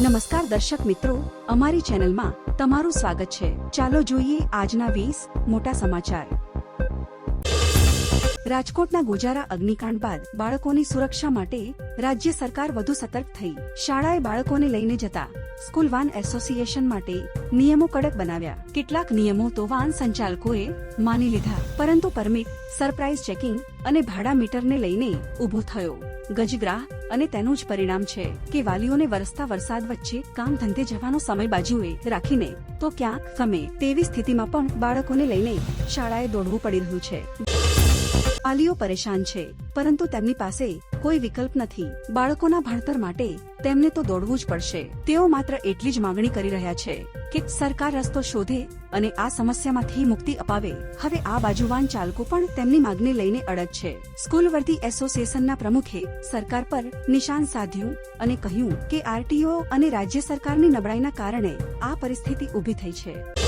નમસ્કાર દર્શક મિત્રો, અમારી ચેનલમાં તમારું સ્વાગત છે. ચાલો જોઈએ આજના વીસ મોટા સમાચાર. રાજકોટના ગોજારા અગ્નિકાંડ બાદ બાળકોની સુરક્ષા માટે રાજ્ય સરકાર વધુ સતર્ક થઈ. શાળાએ બાળકોને લઈને જતા સ્કૂલ વાન એસોસિએશન માટે નિયમો કડક બનાવ્યા. કેટલાક નિયમો તો વાન સંચાલકોએ માની લીધા, પરંતુ પરમિટ સરપ્રાઇઝ ચેકિંગ અને ભાડા મીટરને લઈને ઊભો થયો. ગજગ્રાહ અને તેનું જ પરિણામ છે કે વાલીઓને વરસતા વરસાદ વચ્ચે કામ ધંધે જવાનો સમય બાજુએ રાખીને, તો ક્યાંક ગમે તેવી સ્થિતિમાં પણ બાળકોને લઈને શાળાએ દોડવું પડી રહ્યું છે. વાલીઓ પરેશાન છે, પરંતુ તેમની પાસે કોઈ વિકલ્પ નથી. બાળકોના ભણતર માટે તેમને તો દોડવું જ પડશે. તેઓ માત્ર એટલી જ માંગણી કરી રહ્યા છે. કે સરકાર રસ્તો શોધે અને આ સમસ્યામાંથી મુક્તિ અપાવે. હવે આ બાજુવાન ચાલકો પણ તેમની માંગને લઈને અડગ છે. સ્કૂલ વર્ધી એસોસિએશનના પ્રમુખે સરકાર પર નિશાન સાધ્યું અને કહ્યું કે આરટીઓ અને રાજ્ય સરકારની નબળાઈના કારણે આ પરિસ્થિતિ ઊભી થઈ છે.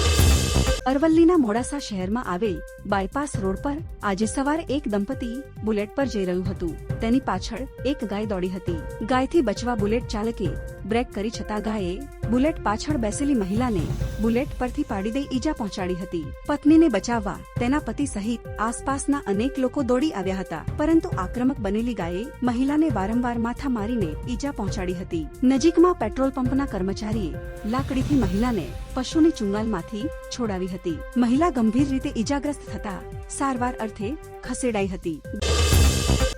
અરવલ્લીના મોડાસા શહેરમાં આવેલ બાયપાસ રોડ પર આજે સવારે એક દંપતી બુલેટ પર જઈ રહ્યું હતું. તેની પાછળ એક ગાય દોડી હતી. ગાયથી બચવા બુલેટ ચાલકે બ્રેક કરી છતાં ગાયે બુલેટ પાછળ બેસેલી મહિલાને બુલેટ પરથી પાડી દઈ ઈજા પહોંચાડી હતી. પત્નીને બચાવવા તેના પતિ સહિત આસપાસના અનેક લોકો દોડી આવ્યા હતા, પરંતુ આક્રમક બનેલી ગાયે મહિલાને વારંવાર માથા મારીને ઈજા પહોંચાડી હતી. નજીકમાં પેટ્રોલ પંપના કર્મચારીએ લાકડીથી મહિલાને પશુની ચુંગાલમાંથી છોડાવી હતી. મહિલા ગંભીર રીતે ઈજાગ્રસ્ત થતા સારવાર અર્થે ખસેડાઈ હતી.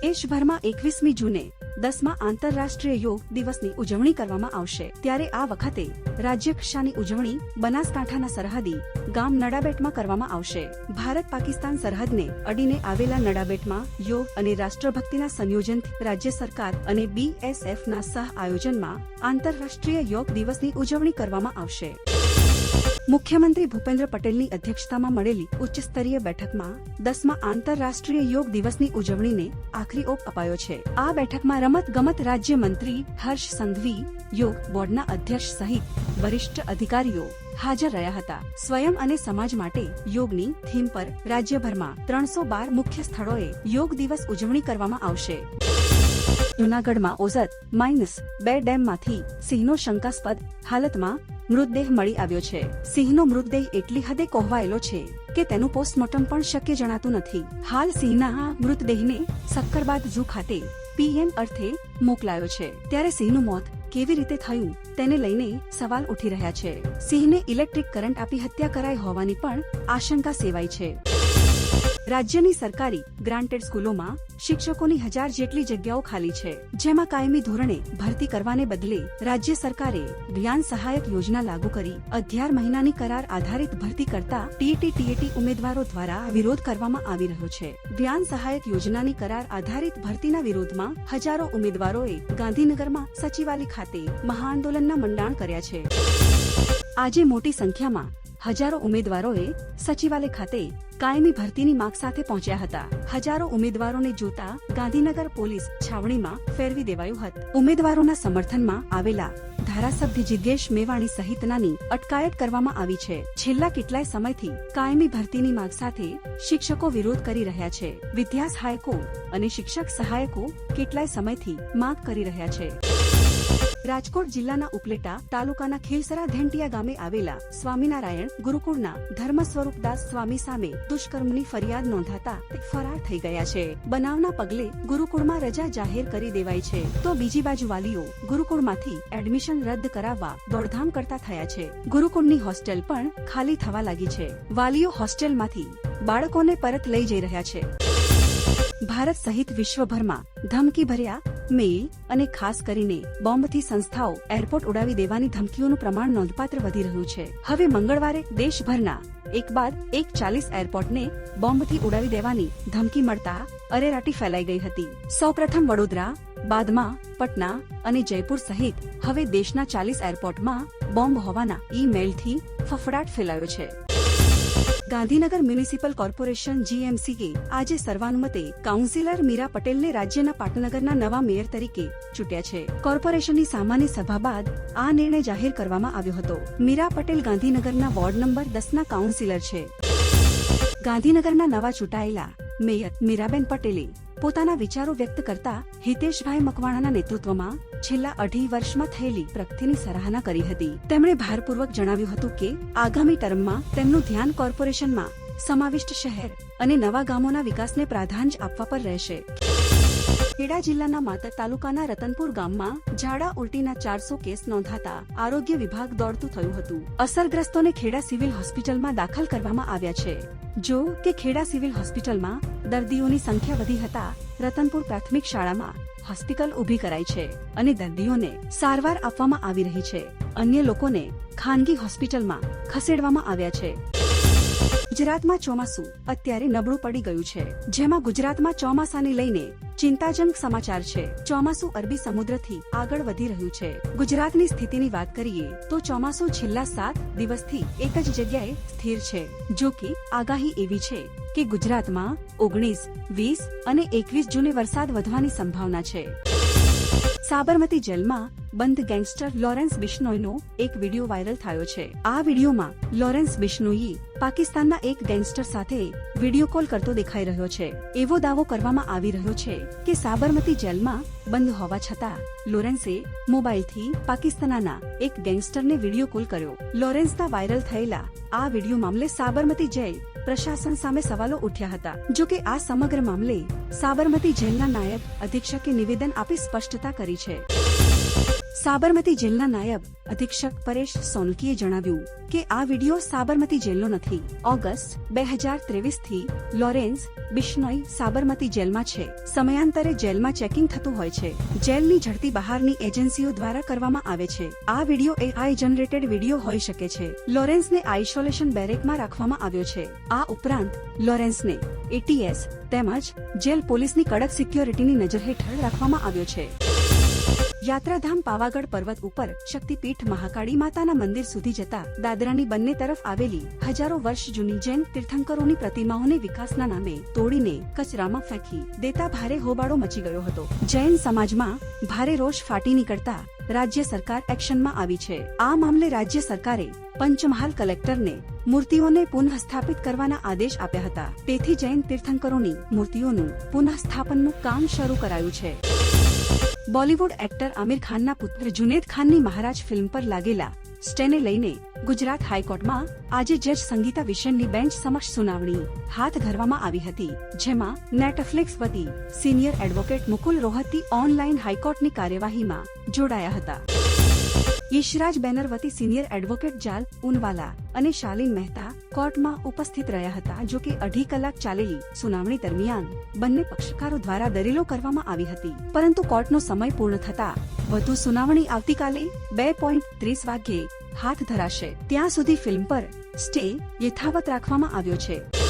દેશભરમાં એકવીસમી જૂને દસમા આંતરરાષ્ટ્રીય યોગ દિવસની ઉજવણી કરવામાં આવશે. ત્યારે આ વખતે રાજ્ય કક્ષાની ઉજવણી બનાસકાંઠાના સરહદી ગામ નડાબેટમાં કરવામાં આવશે. ભારત પાકિસ્તાન સરહદને અડીને આવેલા નડાબેટમાં યોગ અને રાષ્ટ્રભક્તિના સંયોજનથી રાજ્ય સરકાર અને બીએસએફના સહ આયોજનમાં આંતરરાષ્ટ્રીય યોગ દિવસની ઉજવણી કરવામાં આવશે. મુખ્યમંત્રી ભૂપેન્દ્ર પટેલની અધ્યક્ષતામાં મળેલી ઉચ્ચ સ્તરીય બેઠકમાં દસમા આંતરરાષ્ટ્રીય યોગ દિવસની ઉજવણીને આખરી ઓપ અપાયો છે. આ બેઠકમાં રમત ગમત રાજ્યમંત્રી હર્ષ સંઘવી, યોગ બોર્ડના અધ્યક્ષ સહિત વરિષ્ઠ અધિકારીઓ હાજર રહ્યા હતા. સ્વયં અને સમાજ માટે યોગની થીમ પર રાજ્યભરમાં ત્રણસો બાર મુખ્ય સ્થળોએ યોગ દિવસ ઉજવણી કરવામાં આવશે. જૂનાગઢમાં ઓઝત માઇનસ બે ડેમમાંથી સિંહનો શંકાસ્પદ હાલતમાં મૃતદેહ મળી આવ્યો છે. સિંહનો મૃતદેહ એટલી હદે કોહવાયેલો છે કે તેનું પોસ્ટમોર્ટમ પણ શક્ય જણાતું નથી. હાલ સિંહના આ મૃતદેહને સક્કરબાદ ઝૂ ખાતે પીએમ અર્થે મોકલાયો છે. ત્યારે સિંહનું મોત કેવી રીતે થયું તેને લઈને સવાલ ઉઠી રહ્યા છે. સિંહને ઇલેક્ટ્રિક કરંટ આપી હત્યા કરાઈ હોવાની પણ આશંકા સેવાઈ છે. રાજ્યની સરકારી ગ્રાન્ટેડ સ્કૂલોમાં શિક્ષકોની હજાર જેટલી જગ્યાઓ ખાલી છે. જેમાં કાયમી ધોરણે ભરતી કરવાને બદલે રાજ્ય સરકારે જ્ઞાન સહાયક યોજના લાગુ કરી અગિયાર મહિનાની કરાર આધારિત ભરતી કરતા ટીએટી ટીએટી ઉમેદવારો દ્વારા વિરોધ કરવામાં આવી રહ્યો છે. જ્ઞાન સહાયક યોજનાની કરાર આધારિત ભરતીના વિરોધમાં હજારો ઉમેદવારોએ ગાંધીનગરમાં સચિવાલય ખાતે મહાઆંદોલનના મંડાણ કર્યા છે. આજે મોટી સંખ્યામાં હજારો ઉમેદવારોએ સચિવાલય ખાતે કાયમી ભરતીની માંગ સાથે પહોંચ્યા હતા. હજારો ઉમેદવારોને જોતા ગાંધીનગર પોલીસ છાવણીમાં ફેરવી દેવાયું હતું. ઉમેદવારોના સમર્થનમાં આવેલા ધારાસભ્ય જિજ્ઞેશ મેવાણી સહિતનાની અટકાયત કરવામાં આવી છે. છેલ્લા કેટલાય સમયથી કાયમી ભરતીની માંગ સાથે શિક્ષકો વિરોધ કરી રહ્યા છે. વિદ્યા સહાયકો અને શિક્ષક સહાયકો કેટલાય સમયથી માંગ કરી રહ્યા છે. રાજકોટ જિલ્લાના ઉપલેટા તાલુકાના ખેલસરા ધેંટિયા ગામે આવેલા સ્વામિનારાયણ ગુરુકુળના ધર્મ સ્વરૂપદાસ સ્વામી સામે દુષ્કર્મની ફરિયાદ નોંધાતા તે ફરાર થઈ ગયા છે. બનાવના પગલે ગુરુકુળમાં રજા જાહેર કરી દેવાઈ છે. તો બીજી બાજુ વાલીઓ ગુરુકુળમાંથી એડમિશન રદ કરાવવા દોડધામ કરતા થયા છે. ગુરુકુળની હોસ્ટેલ પણ ખાલી થવા લાગી છે. વાલીઓ હોસ્ટેલમાંથી બાળકોને પરત લઈ જઈ રહ્યા છે. ભારત સહિત વિશ્વભરમાં ધમકી ભર્યા મેઇલ અને ખાસ કરીને બોમ્બથી સંસ્થાઓ એરપોર્ટ ઉડાવી દેવાની ધમકીઓનું પ્રમાણ નોંધપાત્ર વધી રહ્યું છે. હવે મંગળવારે દેશભરના એક બાદ એક ચાલીસ એરપોર્ટને બોમ્બથી ઉડાવી દેવાની ધમકી મળતા અરેરાટી ફેલાઈ ગઈ હતી. સૌપ્રથમ વડોદરા, બાદમાં પટના અને જયપુર સહિત હવે દેશના ચાલીસ એરપોર્ટમાં બોમ્બ હોવાના ઈ મેલથી ફફડાટ ફેલાયો છે. ગાંધીનગર મ્યુનિસિપલ કોર્પોરેશન જીએમસીએ આજે સર્વાનુમતે કાઉન્સિલર મીરા પટેલને રાજ્યના પાટનગરના નવા મેયર તરીકે ચૂંટ્યા છે. કોર્પોરેશનની સામાન્ય સભા બાદ આ નિર્ણય જાહેર કરવામાં આવ્યો હતો. મીરા પટેલ ગાંધીનગરના વોર્ડ નંબર દસના કાઉન્સિલર છે. ગાંધીનગરના નવા ચૂંટાયેલા મેયર મીરાબેન પટેલે પોતાના વિચારો વ્યક્ત કરતા હિતેશભાઈ મકવાણાના નેતૃત્વમાં છેલ્લા અઢી વર્ષમાં થયેલી પ્રગતિની સરાહના કરી હતી. તેમણે ભારપૂર્વક જણાવ્યું હતું કે, આગામી ટર્મમાં તેમનું ધ્યાન કોર્પોરેશનમાં સમાવિષ્ટ શહેર અને નવા ગામોના વિકાસને પ્રાધાન્ય આપવા પર રહેશે. ખેડા જિલ્લાના માતર તાલુકાના રતનપુર ગામમાં ઝાડા ઉલટીના ચારસો કેસ નોંધાતા આરોગ્ય વિભાગ દોડતું થયું હતું. અસરગ્રસ્તોને ખેડા સિવિલ હોસ્પિટલમાં દાખલ કરવામાં આવ્યા છે. જો કે ખેડા સિવિલ હોસ્પિટલમાં દર્દીઓની સંખ્યા વધી હતા, રતનપુર પ્રાથમિક શાળામાં હોસ્પિટલ ઊભી કરાઈ છે અને દર્દીઓને સારવાર આપવામાં આવી રહી છે. અન્ય લોકોને ખાનગી હોસ્પિટલમાં ખસેડવામાં આવ્યા છે. ગુજરાતમાં ચોમાસું અત્યારે નબળું પડી ગયું છે. જેમાં ગુજરાતમાં ચોમાસાને લઈને ચિંતાજનક સમાચાર છે. ચોમાસું અરબી સમુદ્રથી આગળ વધી રહ્યું છે. ગુજરાતની સ્થિતિની વાત કરીએ, તો ચોમાસું છેલ્લા સાત દિવસથી એક જ જગ્યાએ સ્થિર છે. જો કે, આગાહી એવી છે કે ગુજરાતમાં ઓગણીસ, વીસ અને એકવીસ જૂને વરસાદ વધવાની સંભાવના છે. સાબરમતી જેલમાં બંધ ગેંગસ્ટર લોરેન્સ બિશ્નોઈનો એક વીડિયો વાયરલ થયો છે. આ વિડિયોમાં લોરેન્સ બિશ્નોઈ પાકિસ્તાનના એક ગેંગસ્ટર સાથે વિડિયો કોલ કરતો દેખાઈ રહ્યો છે. એવો દાવો કરવામાં આવી રહ્યો છે કે સાબરમતી જેલમાં બંધ હોવા છતાં લોરેન્સે મોબાઈલથી પાકિસ્તાનના એક ગેંગસ્ટરને વિડિયો કોલ કર્યો. લોરેન્સના વાયરલ થયેલા આ વિડિયો મામલે સાબરમતી જેલ પ્રશાસન સામે સવાલો ઉઠ્યા હતા. જો કે આ સમગ્ર મામલે સાબરમતી જેલના નાયબ અધિક્ષકે નિવેદન આપી સ્પષ્ટતા કરી છે. સાબરમતી જેલના નાયબ અધિક્ષક પરેશ સોનકીએ જણાવ્યું કે આ વિડિયો સાબરમતી જેલનો નથી. ઓગસ્ટ બે હજાર ત્રેવીસથી લોરેન્સ બિશ્નોઈ સાબરમતી જેલમાં છે. સમયાંતરે જેલમાં ચેકિંગ થતું હોય છે. જેલની ઝડપી બહારની એજન્સીઓ દ્વારા કરવામાં આવે છે. આ વિડિયો એઆઈ જનરેટેડ વિડિયો હોઈ શકે છે. લોરેન્સને આઇસોલેશન બેરેકમાં રાખવામાં આવ્યો છે. આ ઉપરાંત, લોરેન્સને એટીએસ તેમજ જેલ પોલીસની કડક સિક્યોરિટીની નજર હેઠળ રાખવામાં આવ્યો છે. યાત્રાધામ પાવાગઢ પર્વત ઉપર શક્તિપીઠ મહાકાળી માતાના મંદિર સુધી જતા દાદરાની બંને તરફ આવેલી હજારો વર્ષ જૂની જૈન તીર્થંકરોની પ્રતિમાઓને વિકાસના નામે તોડીને કચરામાં ફેંકી દેતા ભારે હોબાળો મચી ગયો હતો. જૈન સમાજમાં ભારે રોષ ફાટી નીકળતા રાજ્ય સરકાર એક્શનમાં આવી છે. આ મામલે રાજ્ય સરકારે પંચમહાલ કલેક્ટરને મૂર્તિઓને પુનઃસ્થાપિત કરવાના આદેશ આપ્યા હતા. તેથી જૈન તીર્થંકરોની મૂર્તિઓનું પુનઃસ્થાપનનું કામ શરૂ કરાયું છે. બોલીવુડ એક્ટર આમિર ખાનના પુત્ર જુનેદ ખાનની મહારાજ ફિલ્મ પર લાગેલા સ્ટેને લઈને ગુજરાત હાઈકોર્ટમાં આજે જજ સંગીતા વિશનની બેન્ચ સમક્ષ સુનાવણી હાથ ધરવામાં આવી હતી, જેમાં નેટફ્લિક્સ વતી senior advocate Mukul Rohatgi online હાઈકોર્ટની કાર્યવાહીમાં જોડાયા હતા. ઈશરાજ બેનર વતી સિનિયર એડવોકેટ જાલ ઉનવાલા અને શાલિન મહેતા કોર્ટમાં ઉપસ્થિત રહ્યા હતા, જો કે અઢી કલાક ચાલેલી સુનાવણી દરમિયાન બંને પક્ષકારો દ્વારા દલીલો કરવામાં આવી હતી. પરંતુ કોર્ટનો સમય પૂર્ણ થતા વધુ સુનાવણી આવતીકાલે બે પોઈન્ટ ત્રીસ વાગ્યે હાથ ધરાશે. ત્યાં સુધી ફિલ્મ પર સ્ટે યથાવત રાખવામાં આવ્યો છે.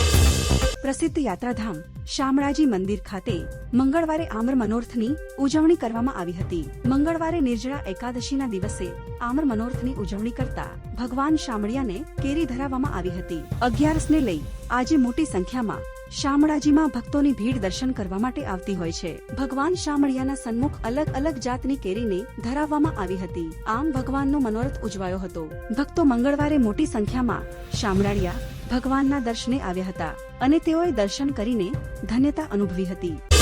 પ્રસિદ્ધ યાત્રાધામ શામળાજી મંદિર ખાતે મંગળવારે આમ્ર મનોરથની ઉજવણી કરવામાં આવી હતી. મંગળવારે નિર્જળા એકાદશીના દિવસે આમ્ર મનોરથની ઉજવણી કરતા ભગવાન શામળિયાને કેરી ધરાવવામાં આવી હતી. અગિયારસને લઈ આજે મોટી સંખ્યામાં શામળાજીમાં ભક્તોની ભીડ દર્શન કરવા માટે આવતી હોય છે. ભગવાન શામળિયાના સન્મુખ અલગ અલગ જાતની કેરીને ધરાવવામાં આવી હતી. આમ ભગવાનનો મનોરથ ઉજવાયો હતો. ભક્તો મંગળવારે મોટી સંખ્યામાં શામળાળિયા ભગવાનના દર્શને આવ્યા હતા અને તેઓએ દર્શન કરીને ધન્યતા અનુભવી હતી.